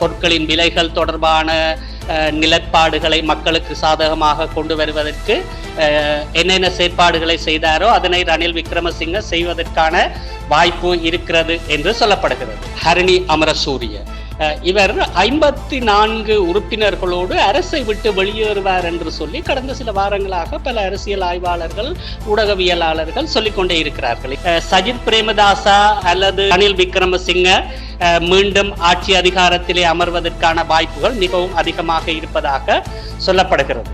பொருட்களின் விலைகள் தொடர்பான நிலப்பாடுகளை மக்களுக்கு சாதகமாக கொண்டு வருவதற்கு என்னென்ன செயற்பாடுகளை செய்தாரோ அதனை ரணில் விக்ரமசிங்க செய்வதற்கான வாய்ப்பு இருக்கிறது என்று சொல்லப்படுகிறது. ஹரிணி அமரசூரிய. இவர் ஐம்பத்தி நான்கு உறுப்பினர்களோடு அரசை விட்டு வெளியேறுவார் என்று சொல்லி கடந்த சில வாரங்களாக பல அரசியல் ஆய்வாளர்கள் ஊடகவியலாளர்கள் சொல்லிக்கொண்டே இருக்கிறார்கள். சஜித் பிரேமதாசா அல்லது ரணில் விக்ரமசிங்க மீண்டும் ஆட்சி அதிகாரத்திலே அமர்வதற்கான வாய்ப்புகள் மிகவும் அதிகமாக இருப்பதாக சொல்லப்படுகிறது.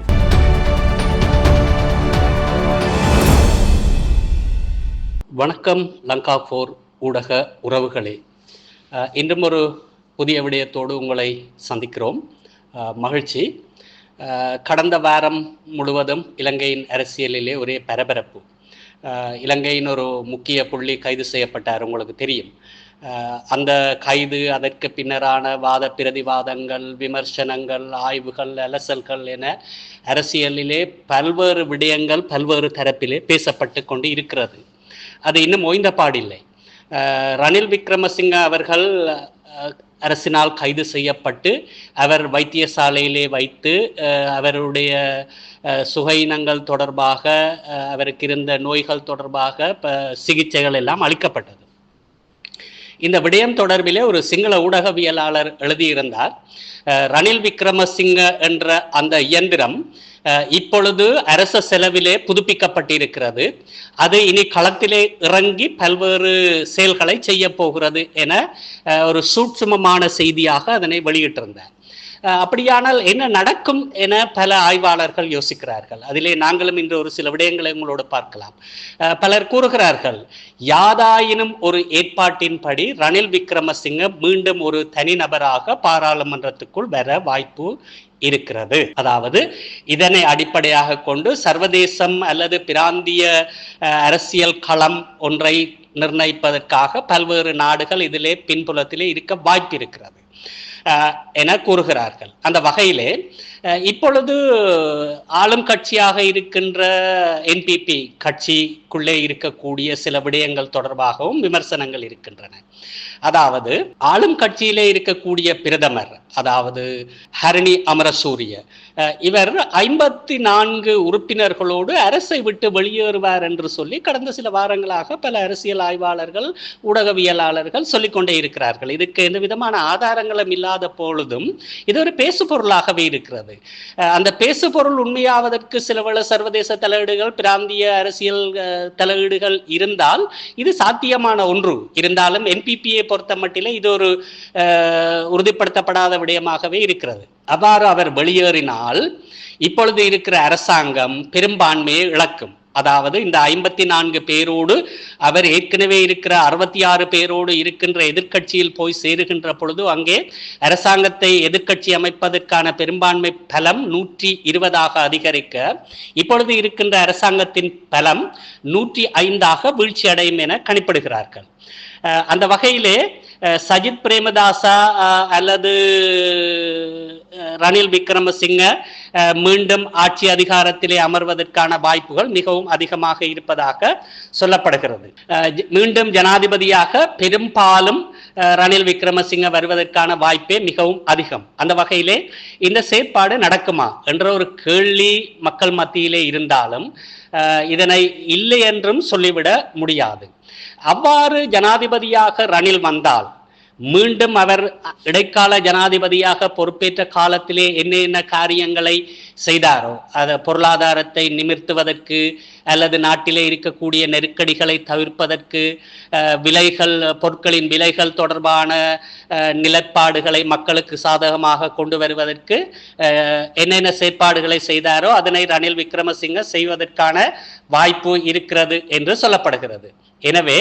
வணக்கம் லங்கா போர் ஊடக உறவுகளே. இன்றும் ஒரு புதிய விடயத்தோடு உங்களை சந்திக்கிறோம். மகிழ்ச்சி. கடந்த வாரம் முழுவதும் இலங்கையின் அரசியலிலே ஒரே பரபரப்பு. இலங்கையின் ஒரு முக்கிய புள்ளி கைது செய்யப்பட்டார் உங்களுக்கு தெரியும். அந்த கைது அதற்கு பின்னரான வாத பிரதிவாதங்கள் விமர்சனங்கள் ஆய்வுகள் அலசல்கள் என அரசியலிலே பல்வேறு விடயங்கள் பல்வேறு தரப்பிலே பேசப்பட்டு கொண்டு இருக்கிறது. அது இன்னும் ஓய்ந்த பாடில்லை. ரணில் விக்ரமசிங்க அவர்கள் அரசினால் கைது செய்யப்பட்டு அவர் வைத்தியசாலையிலே வைத்து அவருடைய அஹ், சுகையினங்கள் தொடர்பாக அவருக்கு இருந்த நோய்கள் தொடர்பாக சிகிச்சைகள் எல்லாம் அளிக்கப்பட்டது. இந்த விடயம் தொடர்பிலே ஒரு சிங்கள ஊடகவியலாளர் எழுதியிருந்தார். ரணில் விக்ரமசிங்க என்ற அந்த இயந்திரம் இப்பொழுது அரச செலவிலே புதுப்பிக்கப்பட்டிருக்கிறது. அது இனி களத்திலே இறங்கி பல்வேறு செயல்களை செய்ய போகிறது என ஒரு சூட்சுமமான செய்தியாக அதனை வெளியிட்டிருந்தார். அப்படியானால் என்ன நடக்கும் என பல ஆய்வாளர்கள் யோசிக்கிறார்கள். அதிலே நாங்களும் இன்று ஒரு சில விடயங்களை உங்களோடு பார்க்கலாம். பலர் கூறுகிறார்கள் யாதாயினும் ஒரு ஏற்பாட்டின்படி ரணில் விக்ரமசிங்க மீண்டும் ஒரு தனிநபராக பாராளுமன்றத்துக்குள் வர வாய்ப்பு இருக்கிறது. அதாவது இதனை அடிப்படையாக கொண்டு சர்வதேசம் அல்லது பிராந்திய அரசியல் களம் ஒன்றை நிர்ணயிப்பதற்காக பல்வேறு நாடுகள் இதிலே பின்புலத்திலே இருக்க வாய்ப்பு இருக்கிறது என கூறுகிறார்கள். அந்த வகையிலே இப்பொழுது ஆளும் கட்சியாக இருக்கின்ற என்பிபி மொழிக்குள்ளே இருக்கக்கூடிய சில விடயங்கள் தொடர்பாகவும் விமர்சனங்கள் இருக்கின்றன. அதாவது ஆளும் கட்சியிலே இருக்கக்கூடிய பிரதமர் அதாவது ஹரணி அமரசூரிய அஹ், இவர் ஐம்பத்தி நான்கு உறுப்பினர்களோடு அரசை விட்டு வெளியேறுவார் என்று சொல்லி கடந்த சில வாரங்களாக பல அரசியல் ஆய்வாளர்கள் ஊடகவியலாளர்கள் சொல்லிக்கொண்டே இருக்கிறார்கள். இதுக்கு எந்த விதமான ஆதாரங்களும் இல்லாத பொழுதும் இது ஒரு பேசு பொருளாகவே இருக்கிறது அந்த பேசு பொருள் உண்மையாவதற்கு சில வேளை சர்வதேச தலையீடுகள் பிராந்திய அரசியல் தலையீடுகள் இருந்தால் இது சாத்தியமான ஒன்று. இருந்தாலும் என்பிபியை பொறுத்த மட்டிலே இது ஒரு அஹ், உறுதிப்படுத்தப்படாத விடயமாகவே இருக்கிறது. அவ்வாறு அவர் வெளியேறினால் இப்பொழுது இருக்கிற அரசாங்கம் பெரும்பான்மையை இழக்கும். அதாவது இந்த ஐம்பத்தி நான்கு பேரோடு அவர் ஏற்கனவே இருக்கிற அறுபத்தி ஆறு பேரோடு இருக்கின்ற எதிர்க்கட்சியில் போய் சேருகின்ற பொழுது அங்கே அரசாங்கத்தை எதிர்க்கட்சி அமைப்பதற்கான பெரும்பான்மை பலம் நூற்றி இருபதாக அதிகரிக்க இப்பொழுது இருக்கின்ற அரசாங்கத்தின் பலம் நூற்றி ஐந்தாக வீழ்ச்சி அடையும் என கணிப்பிடுகிறார்கள். அந்த வகையிலே சஜித் பிரேமதாசா அல்லது ரணில் விக்ரமசிங்க மீண்டும் ஆட்சி அதிகாரத்திலே அமர்வதற்கான வாய்ப்புகள் மிகவும் அதிகமாக இருப்பதாக சொல்லப்படுகிறது. மீண்டும் ஜனாதிபதியாக பெரும்பாலும் ரணில் விக்ரமசிங்க வருவதற்கான வாய்ப்பே மிகவும் அதிகம். அந்த வகையிலே இந்த செயற்பாடு நடக்குமா என்ற ஒரு கேள்வி மக்கள் மத்தியிலே இருந்தாலும் இதனை இல்லை என்றும் சொல்லிவிட முடியாது. அவ்வாறு ஜனாதிபதியாக ரணில் வந்தால் மீண்டும் அவர் இடைக்கால ஜனாதிபதியாக பொறுப்பேற்ற காலத்திலே என்னென்ன காரியங்களை செய்தாரோ அத பொருளாதாரத்தை நிமிர்த்துவதற்கு அல்லது நாட்டிலே இருக்கக்கூடிய நெருக்கடிகளை தவிர்ப்பதற்கு விலைகள் பொருட்களின் விலைகள் தொடர்பான நிலப்பாடுகளை மக்களுக்கு சாதகமாக கொண்டு வருவதற்கு என்னென்ன செயற்பாடுகளை செய்தாரோ அதனை ரணில் விக்ரமசிங்க செய்வதற்கான வாய்ப்பு இருக்கிறது என்று சொல்லப்படுகிறது. எனவே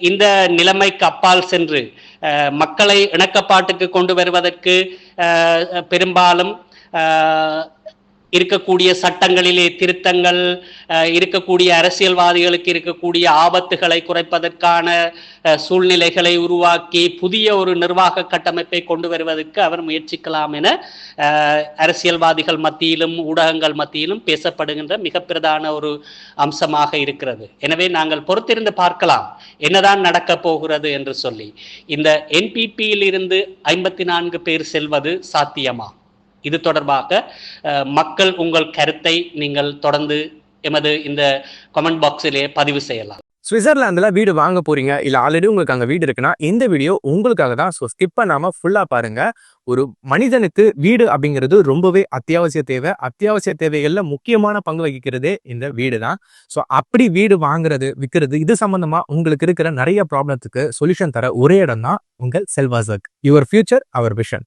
இந்த நிலைமைக்கு அப்பால் சென்று அஹ், மக்களை இணக்கப்பாட்டுக்கு கொண்டு வருவதற்கு அஹ், பெரும்பாலும் இருக்கக்கூடிய சட்டங்களிலே திருத்தங்கள் இருக்கக்கூடிய அரசியல்வாதிகளுக்கு இருக்கக்கூடிய ஆபத்துகளை குறைப்பதற்கான சூழ்நிலைகளை உருவாக்கி புதிய ஒரு நிர்வாக கட்டமைப்பை கொண்டு வருவதற்கு அவர் முயற்சிக்கலாம் என அரசியல்வாதிகள் மத்தியிலும் ஊடகங்கள் மத்தியிலும் பேசப்படுகின்ற மிக பிரதான ஒரு அம்சமாக இருக்கிறது. எனவே நாங்கள் பொறுத்திருந்து பார்க்கலாம். என்னதான் நடக்கப் போகிறது என்று சொல்லி. இந்த என்பிபியில் இருந்து ஐம்பத்தி நான்கு பேர் செல்வது சாத்தியமா? இது தொடர்பாக மக்கள் உங்கள் கருத்தை நீங்கள் தொடர்ந்து எமது இந்த கமெண்ட் பாக்ஸிலே பதிவு செய்யலாம். சுவிட்சர்லாந்துல வீடு வாங்க போறீங்க இல்ல ஆல்ரெடி உங்களுக்கு அங்க வீடு இருக்குன்னா இந்த வீடியோ உங்களுக்காக தான். ஸோ ஸ்கிப் பண்ணாம ஃபுல்லா பாருங்க. ஒரு மனிதனுக்கு வீடு அப்படிங்கிறது ரொம்பவே அத்தியாவசிய தேவை. அத்தியாவசிய தேவைகள்ல முக்கியமான பங்கு வகிக்கிறதே இந்த வீடு தான். ஸோ அப்படி வீடு வாங்குறது விற்கிறது இது சம்பந்தமா உங்களுக்கு இருக்கிற நிறைய ப்ராப்ளத்துக்கு சொல்யூஷன் தர ஒரே இடம் தான் உங்கள் செல்வாசக். Your future our vision